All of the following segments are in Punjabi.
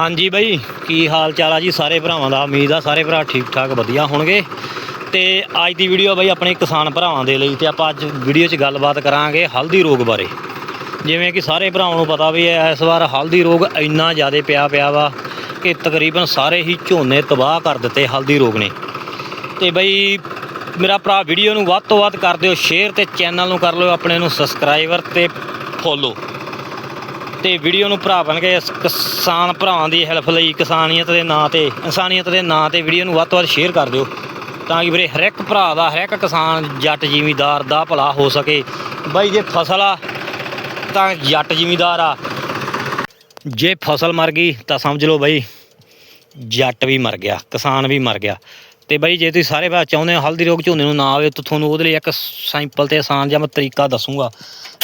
ਹਾਂਜੀ ਬਾਈ, ਕੀ ਹਾਲ ਚਾਲ ਆ ਜੀ ਸਾਰੇ ਭਰਾਵਾਂ ਦਾ? ਉਮੀਦ ਆ ਸਾਰੇ ਭਰਾ ਠੀਕ ਠਾਕ, ਵਧੀਆ ਹੋਣਗੇ। ਤੇ ਅੱਜ ਦੀ ਵੀਡੀਓ ਬਾਈ ਆਪਣੇ ਕਿਸਾਨ ਭਰਾਵਾਂ ਦੇ ਲਈ ਤੇ ਆਪਾਂ ਅੱਜ ਵੀਡੀਓ 'ਚ ਗੱਲਬਾਤ ਕਰਾਂਗੇ ਹਲਦੀ ਰੋਗ ਬਾਰੇ। ਜਿਵੇਂ ਕਿ ਸਾਰੇ ਭਰਾਵਾਂ ਨੂੰ ਪਤਾ ਵੀ ਹੈ, ਇਸ ਵਾਰ ਹਲਦੀ ਰੋਗ ਇੰਨਾ ਜ਼ਿਆਦਾ ਪਿਆ ਪਿਆ ਵਾ ਕਿ ਤਕਰੀਬਨ ਸਾਰੇ ਹੀ ਝੋਨੇ ਤਬਾਹ ਕਰ ਦਿੱਤੇ ਹਲਦੀ ਰੋਗ ਨੇ। ਤੇ ਬਈ, ਮੇਰਾ ਭਰਾ ਵੀਡੀਓ ਨੂੰ ਵੱਧ ਤੋਂ ਵੱਧ ਕਰ ਦਿਓ ਸ਼ੇਅਰ ਤੇ ਚੈਨਲ ਨੂੰ ਕਰ ਲਿਓ, ਆਪਣੇ ਨੂੰ ਸਬਸਕ੍ਰਾਈਬਰ ਤੇ ਫੋਲੋ ਤੇ ਵੀਡੀਓ ਨੂੰ ਭਰਾ ਬਣ ਕੇ ਕਿਸਾਨ ਭਰਾਵਾਂ ਦੀ ਹੈਲਪ ਲਈ ਕਿਸਾਨੀਅਤ ਦੇ ਨਾਂ ਤੇ, ਇਨਸਾਨੀਅਤ ਦੇ ਨਾਂ ਤੇ ਵੀਡੀਓ ਨੂੰ ਵੱਧ ਤੋਂ ਵੱਧ ਸ਼ੇਅਰ ਕਰ ਦਿਓ। ਤਾਂ ਕਿ ਵੀਰੇ ਹਰ ਇੱਕ ਭਰਾ ਦਾ ਹਰ ਇੱਕ ਕਿਸਾਨ ਜੱਟ ਜ਼ਿਮੀਦਾਰ ਦਾ ਭਲਾ ਹੋ ਸਕੇ। ਬਾਈ ਜੇ ਫਸਲ ਆ, ਤਾਂ ਜੱਟ ਜ਼ਿਮੀਦਾਰ ਆ। ਜੇ ਫਸਲ ਮਰ ਗਈ, ਤਾਂ ਸਮਝ ਲਓ ਬਾਈ, ਜੱਟ ਵੀ ਮਰ ਗਿਆ, ਕਿਸਾਨ ਵੀ ਮਰ ਗਿਆ। ਤੇ ਬਾਈ ਜੇ ਤੁਸੀਂ ਸਾਰੇ ਭਰਾ ਚਾਹੁੰਦੇ ਹੋ ਹਲਦੀ ਰੋਗ ਝੋਨੇ ਨੂੰ ਨਾ ਆਵੇ, ਤਾਂ ਤੁਹਾਨੂੰ ਉਹਦੇ ਲਈ ਇੱਕ ਸਿੰਪਲ ਤੇ ਆਸਾਨ ਜਿਹਾ ਮੈਂ ਤਰੀਕਾ ਦੱਸੂਗਾ।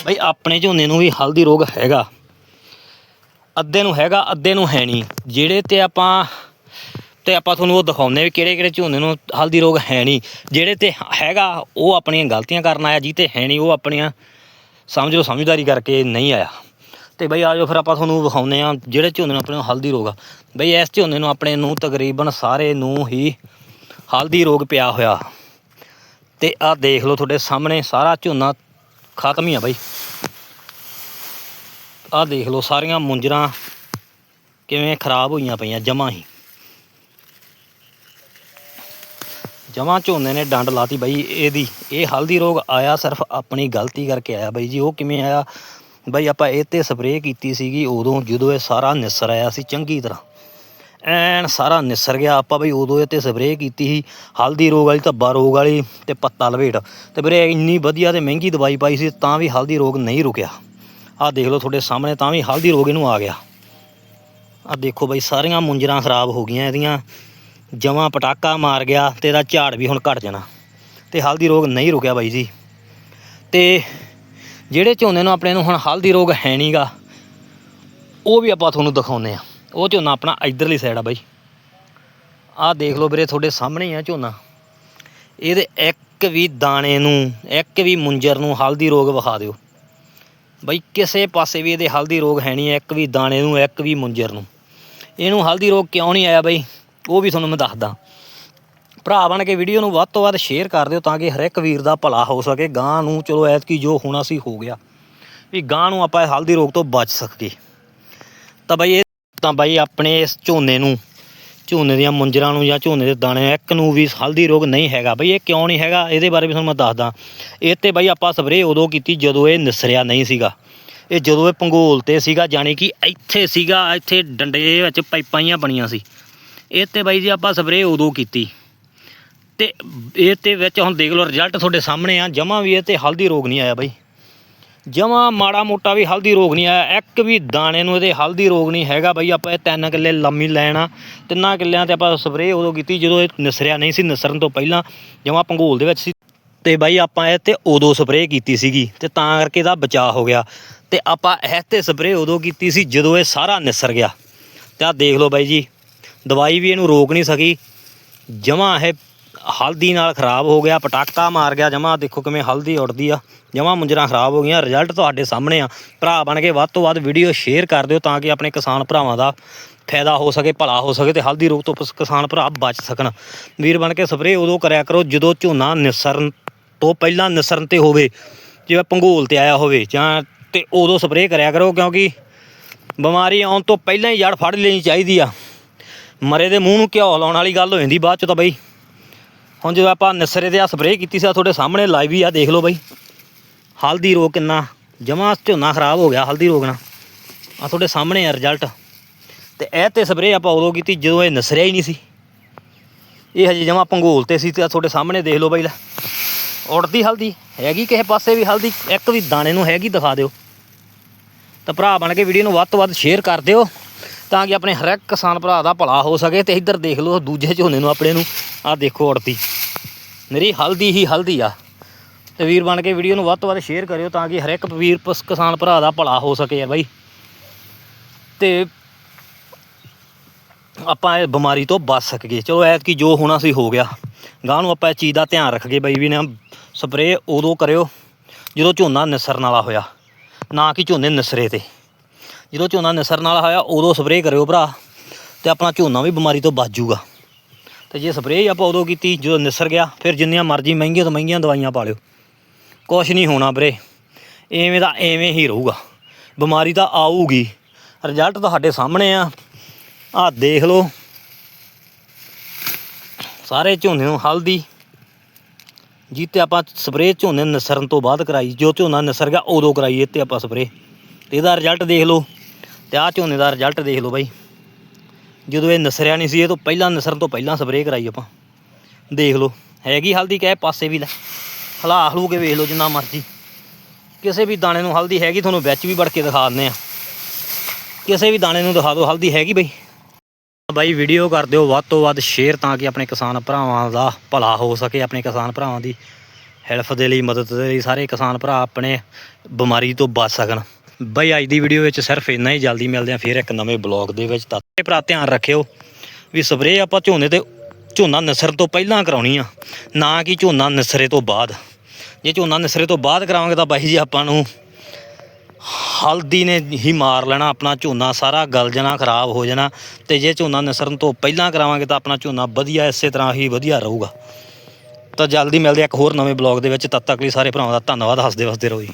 ਬਾਈ ਆਪਣੇ ਝੋਨੇ ਨੂੰ ਵੀ ਹਲਦੀ ਰੋਗ ਹੈਗਾ। ਅੱਧੇ ਨੂੰ ਹੈਗਾ, ਅੱਧੇ ਨੂੰ ਹੈ ਨਹੀਂ। ਜਿਹੜੇ ਤੇ ਆਪਾਂ ਤੇ ਆਪਾਂ ਤੁਹਾਨੂੰ ਉਹ ਦਿਖਾਉਂਦੇ ਵੀ ਕਿਹੜੇ ਕਿਹੜੇ ਝੋਨੇ ਨੂੰ ਹਲਦੀ ਰੋਗ ਹੈ ਨਹੀਂ। ਜਿਹੜੇ ਤੇ ਹੈਗਾ, ਉਹ ਆਪਣੀਆਂ ਗਲਤੀਆਂ ਕਰਨ ਆਇਆ ਜੀ ਤੇ ਹੈ ਨਹੀਂ, ਉਹ ਆਪਣੀਆਂ ਸਮਝ ਲਓ, ਸਮਝਦਾਰੀ ਕਰਕੇ ਨਹੀਂ ਆਇਆ। ਤੇ ਬਈ ਆਜੋ ਫਿਰ ਆਪਾਂ ਤੁਹਾਨੂੰ ਵਿਖਾਉਂਦੇ ਆ ਜਿਹੜੇ ਝੋਨੇ ਨੂੰ ਆਪਣੇ ਨੂੰ ਹਲਦੀ ਰੋਗ ਆ। ਬਈ ਇਸ ਝੋਨੇ ਨੂੰ ਆਪਣੇ ਨੂੰ ਤਕਰੀਬਨ ਸਾਰੇ ਨੂੰ ਹੀ ਹਲਦੀ ਰੋਗ ਪਿਆ ਹੋਇਆ। ਤੇ ਆਹ ਦੇਖ ਲਓ ਤੁਹਾਡੇ ਸਾਹਮਣੇ, ਸਾਰਾ ਝੋਨਾ ਖਤਮ ਹੀ ਆ ਬਈ। ਆਹ ਦੇਖ ਲਓ ਸਾਰੀਆਂ ਮੁੰਜਰਾਂ ਕਿਵੇਂ ਖਰਾਬ ਹੋਈਆਂ ਪਈਆਂ, ਜਮਾਂ ਹੀ। ਜਮਾਂ ਝੋਨੇ ਨੇ ਡੰਡ ਲਾਤੀ ਬਾਈ ਇਹਦੀ। ਇਹ ਹਲਦੀ ਰੋਗ ਆਇਆ, ਸਿਰਫ ਆਪਣੀ ਗਲਤੀ ਕਰਕੇ ਆਇਆ ਬਾਈ ਜੀ। ਉਹ ਕਿਵੇਂ ਆਇਆ? ਬਾਈ ਆਪਾਂ ਇਹ ਤੇ ਸਪਰੇਅ ਕੀਤੀ ਸੀਗੀ ਉਦੋਂ, ਜਦੋਂ ਇਹ ਸਾਰਾ ਨਿਸਰ ਆਇਆ ਸੀ ਚੰਗੀ ਤਰ੍ਹਾਂ। ਐਨ ਸਾਰਾ ਨਿਸਰ ਗਿਆ, ਆਪਾਂ ਬਈ ਉਦੋਂ ਇਹ ਤੇ ਸਪਰੇਅ ਕੀਤੀ ਸੀ। ਹਲਦੀ ਰੋਗ ਵਾਲੀ, ਧੱਬਾ ਰੋਗ ਵਾਲੀ ਤੇ ਪੱਤਾ ਲਵੇਟ ਤੇ ਵੀਰੇ ਇੰਨੀ ਵਧੀਆ ਤੇ ਮਹਿੰਗੀ ਦਵਾਈ ਪਾਈ ਸੀ, ਤਾਂ ਵੀ ਹਲਦੀ ਰੋਗ ਨਹੀਂ ਰੁਕਿਆ। ਆਹ ਦੇਖ ਲਓ ਤੁਹਾਡੇ ਸਾਹਮਣੇ ਤਾਂ ਵੀ ਹਲਦੀ ਰੋਗ ਇਹਨੂੰ ਆ ਗਿਆ। ਆਹ ਦੇਖੋ ਬਈ, ਸਾਰੀਆਂ ਮੁੰਜਰਾਂ ਖਰਾਬ ਹੋ ਗਈਆਂ ਇਹਦੀਆਂ। ਜਮਾਂ ਪਟਾਕਾ ਮਾਰ ਗਿਆ ਤੇ ਇਹਦਾ ਝਾੜ ਵੀ ਹੁਣ ਘਟ ਜਾਣਾ। ਤੇ ਹਲਦੀ ਰੋਗ ਨਹੀਂ ਰੁਕਿਆ ਬਾਈ ਜੀ। ਤੇ ਜਿਹੜੇ ਝੋਨੇ ਨੂੰ ਆਪਣੇ ਨੂੰ ਹੁਣ ਹਲਦੀ ਰੋਗ ਹੈ ਨਹੀਂਗਾ ਉਹ ਵੀ ਆਪਾਂ ਤੁਹਾਨੂੰ ਦਿਖਾਉਂਦੇ ਆ ਉਹ ਝੋਨਾ ਆਪਣਾ ਇਧਰਲੀ ਸਾਈਡ ਆ ਬਾਈ। ਆਹ ਦੇਖ ਲਓ ਵੀਰੇ, ਤੁਹਾਡੇ ਸਾਹਮਣੇ ਆ ਝੋਨਾ। ਇਹਦੇ ਇੱਕ ਵੀ ਦਾਣੇ ਨੂੰ, ਇੱਕ ਵੀ ਮੁੰਜਰ ਨੂੰ ਹਲਦੀ ਰੋਗ ਵਿਖਾ ਦਿਓ। ਬਈ ਕਿਸੇ ਪਾਸੇ ਵੀ ਇਹਦੇ ਹਲਦੀ ਰੋਗ ਹੈ ਨਹੀਂ, ਇੱਕ ਵੀ ਦਾਣੇ ਨੂੰ, ਇੱਕ ਵੀ ਮੁੰਜਰ ਨੂੰ। ਇਹਨੂੰ ਹਲਦੀ ਰੋਗ ਕਿਉਂ ਨਹੀਂ ਆਇਆ ਬਈ? ਉਹ ਵੀ ਤੁਹਾਨੂੰ ਮੈਂ ਦੱਸਦਾ। ਭਰਾ ਬਣ ਕੇ ਵੀਡੀਓ ਨੂੰ ਵੱਧ ਤੋਂ ਵੱਧ ਸ਼ੇਅਰ ਕਰ ਦਿਓ ਤਾਂ ਕਿ ਹਰ ਇੱਕ ਵੀਰ ਦਾ ਭਲਾ ਹੋ ਸਕੇ। ਗਾਂ ਨੂੰ ਚਲੋ ਐਤਕੀ ਜੋ ਹੋਣਾ ਸੀ ਹੋ ਗਿਆ। ਵੀ ਗਾਂ ਨੂੰ ਆਪਾਂ ਹਲਦੀ ਰੋਗ ਤੋਂ ਬਚ ਸਕੀਏ। ਤਾਂ ਬਈ ਇਹ ਤਾਂ ਬਈ ਆਪਣੇ ਇਸ ਝੋਨੇ ਨੂੰ ਝੋਨੇ ਦੀਆਂ ਮੁੰਜਰਾਂ ਨੂੰ ਜਾਂ ਝੋਨੇ ਦੇ ਦਾਣੇ ਇੱਕ ਨੂੰ ਵੀ ਹਲਦੀ ਰੋਗ ਨਹੀਂ ਹੈਗਾ। ਬਈ ਇਹ ਕਿਉਂ ਨਹੀਂ ਹੈਗਾ? ਇਹਦੇ ਬਾਰੇ ਵੀ ਤੁਹਾਨੂੰ ਮੈਂ ਦੱਸਦਾ। ਇਹ ਤੇ ਬਈ ਆਪਾਂ ਸਪਰੇਅ ਉਦੋਂ ਕੀਤੀ ਜਦੋਂ ਇਹ ਨਿਸਰਿਆ ਨਹੀਂ ਸੀਗਾ। ਇਹ ਜਦੋਂ ਇਹ ਪੰਗੋਲ ਤੇ ਸੀਗਾ, ਜਾਣੀ ਕਿ ਇੱਥੇ ਸੀਗਾ, ਇੱਥੇ ਡੰਡੇ ਵਿੱਚ ਪਾਈਪਾਂ ਜਿਹੀਆਂ ਬਣੀਆਂ ਸੀ। ਇਹ ਤੇ ਬਾਈ ਜੀ ਆਪਾਂ ਸਪਰੇਅ ਉਦੋਂ ਕੀਤੀ। ਤੇ ਇਹ ਤੇ ਵਿੱਚ ਹੁਣ ਦੇਖ ਲਓ ਰਿਜ਼ਲਟ ਤੁਹਾਡੇ ਸਾਹਮਣੇ ਆ, ਜਮਾ ਵੀ ਇਹ ਤੇ ਹਲਦੀ ਰੋਗ ਨਹੀਂ ਆਇਆ ਬਾਈ। ਜਮਾ ਮਾੜਾ ਮੋਟਾ ਵੀ ਹਲਦੀ ਰੋਗ ਨਹੀਂ ਆਇਆ, ਇੱਕ ਵੀ ਦਾਣੇ ਨੂੰ ਇਹਦੇ ਹਲਦੀ ਰੋਗ ਨਹੀਂ ਹੈਗਾ ਬਾਈ, ਆਪਾਂ ਇਹ ਤਿੰਨ ਕਿੱਲੇ ਲੰਮੀ ਲੈਣਾ ਤਿੰਨਾਂ ਕਿੱਲਿਆਂ ਤੇ ਆਪਾਂ ਸਪਰੇਅ ਉਦੋਂ ਕੀਤੀ ਜਦੋਂ ਇਹ ਨਿਸਰਿਆ ਨਹੀਂ ਸੀ, ਨਿਸਰਨ ਤੋਂ ਪਹਿਲਾਂ ਜਮਾ ਪੰਗੋਲ ਦੇ ਵਿੱਚ ਸੀ। ਤੇ ਬਾਈ ਆਪਾਂ ਇਹ ਤੇ ਉਦੋਂ ਸਪਰੇਅ ਕੀਤੀ ਸੀਗੀ, ਤੇ ਤਾਂ ਕਰਕੇ ਇਹਦਾ ਬਚਾਅ ਹੋ ਗਿਆ। ਤੇ ਆਪਾਂ ਇਹ ਤੇ ਸਪਰੇਅ ਉਦੋਂ ਕੀਤੀ ਸੀ ਜਦੋਂ ਇਹ ਸਾਰਾ ਨਿਸਰ ਗਿਆ। ਤੇ ਆਹ ਦੇਖ ਲਓ ਬਾਈ ਜੀ, ਦਵਾਈ ਵੀ ਇਹਨੂੰ ਰੋਕ ਨਹੀਂ ਸਕੀ। ਜਮਾ ਇਹ ਹਲਦੀ ਨਾਲ ਖਰਾਬ ਹੋ ਗਿਆ, ਪਟਾਕਾ ਮਾਰ ਗਿਆ, ਜਮਾ ਦੇਖੋ ਕਿਵੇਂ ਹਲਦੀ ਉੱਡਦੀ ਆ। ਜਮਾ ਮੁੰਜਰਾਂ ਖਰਾਬ ਹੋ ਗਈਆਂ ਰਿਜ਼ਲਟ ਤੁਹਾਡੇ ਸਾਹਮਣੇ ਆ। ਭਰਾ ਬਣ ਕੇ ਵੱਧ ਤੋਂ ਵੱਧ ਵੀਡੀਓ ਸ਼ੇਅਰ ਕਰ ਦਿਓ ਤਾਂ ਕਿ ਆਪਣੇ ਕਿਸਾਨ ਭਰਾਵਾਂ ਦਾ ਫਾਇਦਾ ਹੋ ਸਕੇ, ਭਲਾ ਹੋ ਸਕੇ ਤੇ ਹਲਦੀ ਰੋਗ ਤੋਂ ਕਿਸਾਨ ਭਰਾ ਬਚ ਸਕਣ। ਵੀਰ ਬਣ ਕੇ ਸਪਰੇਅ ਉਦੋਂ ਕਰਿਆ ਕਰੋ ਜਦੋਂ ਝੋਨਾ ਨਿਸਰਨ ਤੋਂ ਪਹਿਲਾਂ ਨਿਸਰਨ ਤੇ ਹੋਵੇ, ਜਿਵੇਂ ਪੰਗੋਲ ਤੇ ਆਇਆ ਹੋਵੇ ਜਾਂ ਤੇ ਉਦੋਂ ਸਪਰੇਅ ਕਰਿਆ ਕਰੋ ਕਿਉਂਕਿ ਬਿਮਾਰੀ ਆਉਣ ਤੋਂ ਪਹਿਲਾਂ ਹੀ ਜੜ ਫੜ ਲੈਣੀ ਚਾਹੀਦੀ ਆ। ਮਰੇ ਦੇ ਮੂੰਹ ਨੂੰ ਘਿਓ ਲਾਉਣ ਵਾਲੀ ਗੱਲ ਹੋ ਜਾਂਦੀ ਬਾਅਦ ਚ ਤਾਂ ਬਈ। ਹੁਣ ਜਦੋਂ ਆਪਾਂ ਨਸਰੇ ਤੇ ਆ ਸਪਰੇਅ ਕੀਤੀ ਸੀ ਤੁਹਾਡੇ ਸਾਹਮਣੇ ਲਾਈਵ ਹੀ ਆ, ਦੇਖ ਲਓ ਬਾਈ। ਹਲਦੀ ਰੋਗ ਕਿੰਨਾ, ਜਮਾ ਝੋਨਾ ਖਰਾਬ ਹੋ ਗਿਆ ਹਲਦੀ ਰੋਗ ਨਾਲ। ਆ ਤੁਹਾਡੇ ਸਾਹਮਣੇ ਆ ਰਿਜ਼ਲਟ ਤੇ ਇਹ ਤੇ ਸਪਰੇਅ ਆਪਾਂ ਉਦੋਂ ਕੀਤੀ ਜਦੋਂ ਇਹ ਨਸਰਿਆ ਹੀ ਨਹੀਂ ਸੀ। ਇਹ ਹਜੇ ਜਮਾ ਪੰਗੋਲ ਤੇ ਸੀ ਤੇ ਤੁਹਾਡੇ ਸਾਹਮਣੇ ਦੇਖ ਲਓ ਬਾਈ ਲੈ। ਉੜਦੀ ਹਲਦੀ, ਹੈਗੀ ਕਿਸੇ ਪਾਸੇ ਵੀ ਹਲਦੀ, ਇੱਕ ਵੀ ਦਾਣੇ ਨੂੰ ਹੈਗੀ ਦਿਖਾ ਦਿਓ। ਤਾਂ ਭਰਾ ਬਣ ਕੇ ਵੀਡੀਓ ਨੂੰ ਵੱਧ ਤੋਂ ਵੱਧ ਸ਼ੇਅਰ ਕਰ ਦਿਓ, ਤਾਂ ਕਿ ਆਪਣੇ ਹਰ ਇੱਕ ਕਿਸਾਨ ਭਰਾ ਦਾ ਭਲਾ ਹੋ ਸਕੇ ਤੇ ਇੱਧਰ ਦੇਖ ਲਓ ਦੂਜੇ ਝੋਨੇ ਨੂੰ, ਆਪਣੇ ਨੂੰ। ਆਹ ਦੇਖੋ ਉੜਦੀ। ਮੇਰੀ ਹਲਦੀ ਹੀ ਹਲਦੀ ਆ। ਤੇ ਵੀਰ ਬਣ ਕੇ ਵੀਡੀਓ ਨੂੰ ਵੱਧ ਤੋਂ ਵੱਧ ਸ਼ੇਅਰ ਕਰਿਓ ਤਾਂ ਕਿ ਹਰ ਇੱਕ ਵੀਰ ਕਿਸਾਨ ਭਰਾ ਦਾ ਭਲਾ ਹੋ ਸਕੇ ਆ ਬਾਈ। ਤੇ ਆਪਾਂ ਇਹ ਬਿਮਾਰੀ ਤੋਂ ਬਚ ਸਕੀਏ। ਚਲੋ ਐਤਕੀ ਜੋ ਹੋਣਾ ਸੀ ਹੋ ਗਿਆ। ਗਾਂ ਨੂੰ ਆਪਾਂ ਇਹ ਚੀਜ਼ ਦਾ ਧਿਆਨ ਰੱਖਗੇ ਬਾਈ ਵੀ ਨਾ, ਸਪਰੇਅ ਉਦੋਂ ਕਰਿਓ ਜਦੋਂ ਝੋਨਾ ਨਿਸਰਨ ਵਾਲਾ ਹੋਇਆ। ਨਾ ਕਿ ਝੋਨੇ ਨਿਸਰੇ ਤੇ। ਜਦੋਂ ਝੋਨਾ ਨਿਸਰਨ ਵਾਲਾ ਹੋਇਆ ਉਦੋਂ ਸਪਰੇਅ ਕਰਿਓ ਭਰਾ ਤੇ ਆਪਣਾ ਝੋਨਾ ਵੀ ਬਿਮਾਰੀ ਤੋਂ ਬਚ ਜਾਊਗਾ। ਤੇ ਜੇ ਸਪਰੇਅ ਆਪਾਂ ਉਦੋਂ ਕੀਤੀ, ਜਦੋਂ ਨਿਸਰ ਗਿਆ, ਫਿਰ ਜਿੰਨੀਆਂ ਮਰਜ਼ੀ ਮਹਿੰਗੀਆਂ ਤੋਂ ਮਹਿੰਗੀਆਂ ਦਵਾਈਆਂ ਪਾ ਲਿਓ। ਕੁਛ ਨਹੀਂ ਹੋਣਾ ਵੀਰੇ। ਐਵੇਂ ਦਾ ਐਵੇਂ ਹੀ ਰਹੂਗਾ। ਬਿਮਾਰੀ ਤਾਂ ਆਊਗੀ। ਰਿਜ਼ਲਟ ਤੁਹਾਡੇ ਸਾਹਮਣੇ ਆ। ਆਹ ਦੇਖ ਲਓ। ਸਾਰੇ ਝੋਨੇ ਨੂੰ ਹਲਦੀ। ਜਿੱਤੇ ਆਪਾਂ ਸਪਰੇਅ ਝੋਨੇ ਨੂੰ ਤੋਂ ਬਾਅਦ ਕਰਾਈ। ਜੋ ਝੋਨਾ ਨਿਸਰ ਗਿਆ, ਉਦੋਂ ਕਰਾਈ ਇਹ ਤੇ ਆਪਾਂ ਸਪਰੇਅ। ਤੇ ਇਹਦਾ ਰਿਜ਼ਲਟ ਦੇਖ ਲਓ। ਤੇ ਆਹ ਝੋਨੇ ਦਾ ਰਿਜ਼ਲਟ ਦੇਖ ਲਓ ਬਾਈ। ਜਦੋਂ ਇਹ ਨਸਰਿਆ ਨਹੀਂ ਸੀ, ਇਹ ਤੋਂ ਪਹਿਲਾਂ ਨਸਰਨ ਤੋਂ ਪਹਿਲਾਂ ਸਪਰੇਅ ਕਰਾਈ ਆਪਾਂ। ਦੇਖ ਲਓ, ਹੈਗੀ ਹਲਦੀ ਕਹੇ ਪਾਸੇ ਵੀ ਲੈ। ਹਲਾ ਹਲੂ ਕੇ ਵੇਖ ਲਓ ਜਿੰਨਾ ਮਰਜ਼ੀ। ਕਿਸੇ ਵੀ ਦਾਣੇ ਨੂੰ ਹਲਦੀ ਹੈਗੀ, ਤੁਹਾਨੂੰ ਵਿੱਚ ਵੀ ਵੜ ਕੇ ਦਿਖਾ ਦਿੰਦੇ ਆ। ਕਿਸੇ ਵੀ ਦਾਣੇ ਨੂੰ ਦਿਖਾ ਦਿਓ, ਹਲਦੀ ਹੈਗੀ ਬਈ। ਬਾਈ ਵੀਡੀਓ ਕਰ ਦਿਓ, ਵੱਧ ਤੋਂ ਵੱਧ ਸ਼ੇਅਰ ਤਾਂ ਕਿ ਆਪਣੇ ਕਿਸਾਨ ਭਰਾਵਾਂ ਦਾ ਭਲਾ ਹੋ ਸਕੇ, ਆਪਣੇ ਕਿਸਾਨ ਭਰਾਵਾਂ ਦੀ ਹੈਲਪ ਦੇ ਲਈ, ਮਦਦ ਦੇ ਲਈ, ਸਾਰੇ ਕਿਸਾਨ ਭਰਾ ਆਪਣੇ ਬਿਮਾਰੀ ਤੋਂ ਬਚ ਸਕਣ। ਬਾਈ ਅੱਜ ਦੀ ਵੀਡੀਓ ਵਿੱਚ ਸਿਰਫ ਇੰਨਾ ਹੀ ਜਲਦੀ ਮਿਲਦੇ ਆ ਫਿਰ ਇੱਕ ਨਵੇਂ ਬਲੌਗ ਦੇ ਵਿੱਚ। ਤਾਂ ਇਹ ਭਰਾ ਧਿਆਨ ਰੱਖਿਓ ਵੀ ਸਪਰੇਅ ਆਪਾਂ ਝੋਨੇ ਤੇ, ਝੋਨਾ ਨਿਸਰਨ ਤੋਂ ਪਹਿਲਾਂ ਕਰਾਉਣੀ ਆ, ਨਾ ਕਿ ਝੋਨਾ ਨਿਸਰੇ ਤੋਂ ਬਾਅਦ। ਜੇ ਝੋਨਾ ਨਿਸਰੇ ਤੋਂ ਬਾਅਦ ਕਰਾਵਾਂਗੇ ਤਾਂ ਬਾਈ ਜੀ ਆਪਾਂ ਨੂੰ ਹਲਦੀ ਨੇ ਹੀ ਮਾਰ ਲੈਣਾ, ਆਪਣਾ ਝੋਨਾ ਸਾਰਾ ਗਲ ਜਾਣਾ, ਖਰਾਬ ਹੋ ਜਾਣਾ। ਤੇ ਜੇ ਝੋਨਾ ਨਿਸਰਨ ਤੋਂ ਪਹਿਲਾਂ ਕਰਾਵਾਂਗੇ ਤਾਂ ਆਪਣਾ ਝੋਨਾ ਵਧੀਆ ਇਸੇ ਤਰ੍ਹਾਂ ਹੀ ਵਧੀਆ ਰਹੂਗਾ। ਤਾਂ ਜਲਦੀ ਮਿਲਦੇ ਇੱਕ ਹੋਰ ਨਵੇਂ ਬਲੌਗ ਦੇ ਵਿੱਚ, ਤਦ ਤੱਕ ਲਈ ਸਾਰੇ ਭਰਾਵਾਂ ਦਾ ਧੰਨਵਾਦ, ਹੱਸਦੇ ਵਸਦੇ ਰਹੋ ਜੀ।